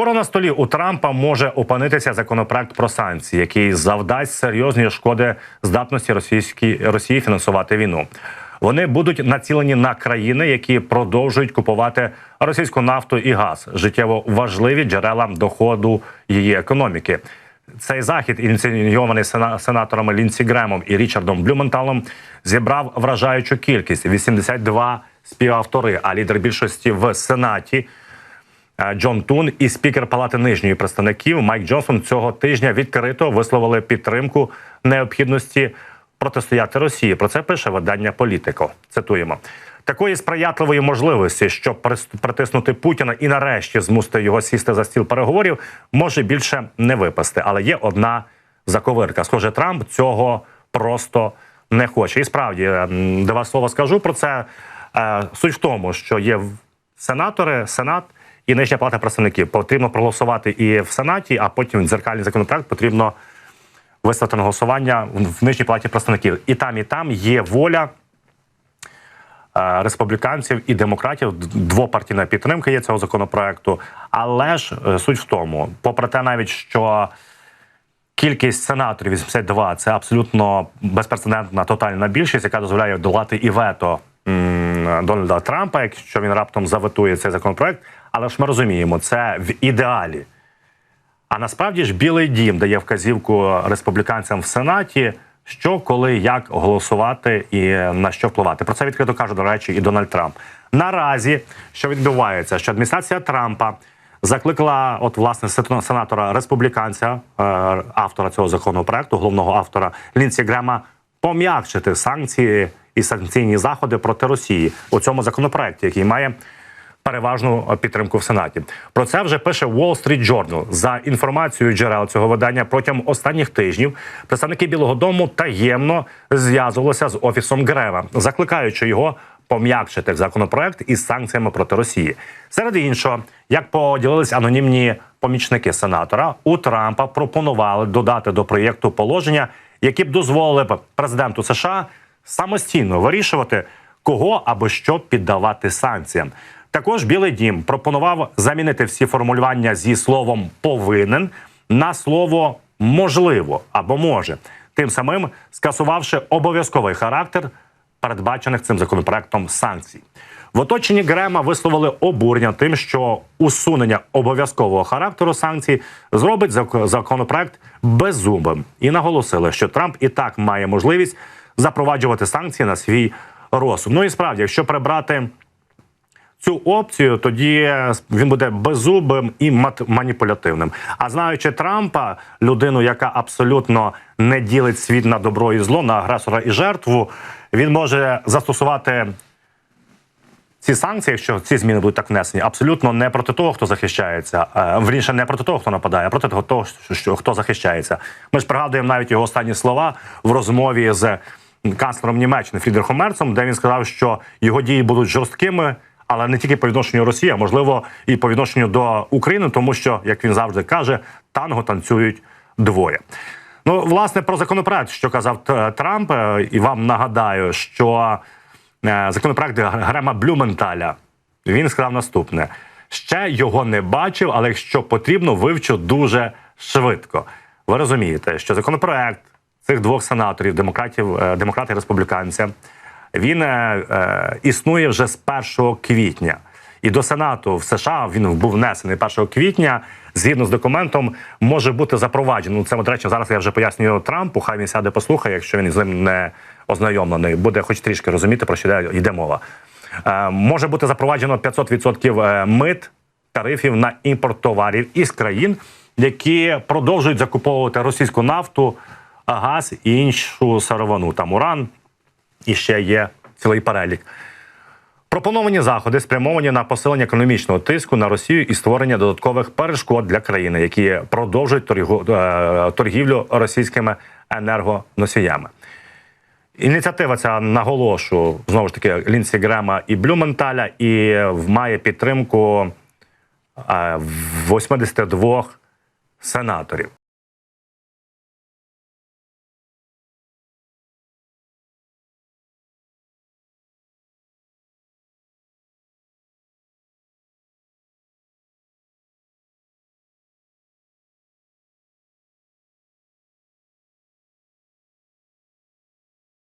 Скоро на столі у Трампа може опинитися законопроект про санкції, який завдасть серйозної шкоди здатності російській Росії фінансувати війну. Вони будуть націлені на країни, які продовжують купувати російську нафту і газ, життєво важливі джерела доходу її економіки. Цей захід, ініційований сена- сенаторами Лінсі Гремом і Річардом Блюменталом, зібрав вражаючу кількість 82 співавтори. А лідер більшості в сенаті Джон Тун і спікер Палати нижньої представників Майк Джонсон цього тижня відкрито висловили підтримку необхідності протистояти Росії. Про це пише видання Політико. Цитуємо. Такої сприятливої можливості, щоб притиснути Путіна і нарешті змусити його сісти за стіл переговорів, може більше не випасти. Але є одна заковирка. Схоже, Трамп цього просто не хоче. І справді, е, м, два слова скажу про це. Е, Суть в тому, що є сенатори, сенат і нижня палата представників. Потрібно проголосувати і в сенаті, а потім дзеркальний законопроект потрібно виставити на голосування в нижній палаті представників. І там, і там є воля е, республіканців і демократів. Двопартійна підтримка є цього законопроекту. Але ж е, суть в тому, попри те, навіть що. Кількість сенаторів 82 – це абсолютно безпрецедентна тотальна більшість, яка дозволяє долати і вето Дональда Трампа, якщо він раптом заветує цей законопроект. Але ж ми розуміємо, це в ідеалі. А насправді ж Білий дім дає вказівку республіканцям в Сенаті, що, коли, як голосувати і на що впливати. Про це відкрито каже, до речі, і Дональд Трамп. Наразі що відбувається, що адміністрація Трампа закликала, от власне сенатора республіканця, е, автора цього законопроекту, головного автора Лінсі Грема, пом'якшити санкції і санкційні заходи проти Росії у цьому законопроекті, який має переважну підтримку в Сенаті. Про це вже пише Wall Street Journal. За інформацією джерел цього видання протягом останніх тижнів представники Білого Дому таємно зв'язувалися з офісом Грема, закликаючи його пом'якшити законопроект із санкціями проти Росії. Серед іншого, як поділились анонімні помічники сенатора, у Трампа пропонували додати до проєкту положення, які б дозволили б президенту США самостійно вирішувати, кого або що піддавати санкціям. Також Білий Дім пропонував замінити всі формулювання зі словом повинен на слово можливо або може, тим самим скасувавши обов'язковий характер передбачених цим законопроектом санкцій. В оточенні Грема висловили обурення тим, що усунення обов'язкового характеру санкцій зробить законопроект беззубим, і наголосили, що Трамп і так має можливість запроваджувати санкції на свій розсуд. Ну і справді, якщо прибрати цю опцію, тоді він буде беззубим і маніпулятивним. А знаючи Трампа, людину, яка абсолютно не ділить світ на добро і зло, на агресора і жертву, він може застосувати. Ці санкції, якщо ці зміни будуть так внесені, абсолютно не проти того, хто захищається, е, вірніше, не проти того, хто нападає, а проти того, що хто захищається. Ми ж пригадуємо навіть його останні слова в розмові з канцлером Німеччини Фрідрихом Мерцем, де він сказав, що його дії будуть жорсткими, але не тільки по відношенню Росії, а можливо і по відношенню до України, тому що, як він завжди каже, танго танцюють двоє. Ну, власне, про законопроект, що казав Трамп, е, і вам нагадаю, що е, законопроект Грема Блюменталя він сказав наступне: ще його не бачив, але якщо потрібно, вивчу дуже швидко. Ви розумієте, що законопроект цих двох сенаторів, демократів, е, демократа і республіканця, він е, е, існує вже з 1 квітня. І до Сенату в США він був внесений 1 квітня. Згідно з документом, може бути запроваджено. Ну, Це, до речі, зараз я вже пояснюю Трампу. Хай він сяде послухає, якщо він з ним не ознайомлений, буде хоч трішки розуміти, про що йде мова. Е, може бути запроваджено 500% е, мит тарифів на імпорт товарів із країн, які продовжують закуповувати російську нафту, газ і іншу сировину, там уран, і ще є цілий перелік. Пропоновані заходи спрямовані на посилення економічного тиску на Росію і створення додаткових перешкод для країни, які продовжують е, торгівлю російськими енергоносіями. Ініціатива ця наголошу знову ж таки Лінсі Грема і Блюменталя, і має підтримку е, 82 сенаторів.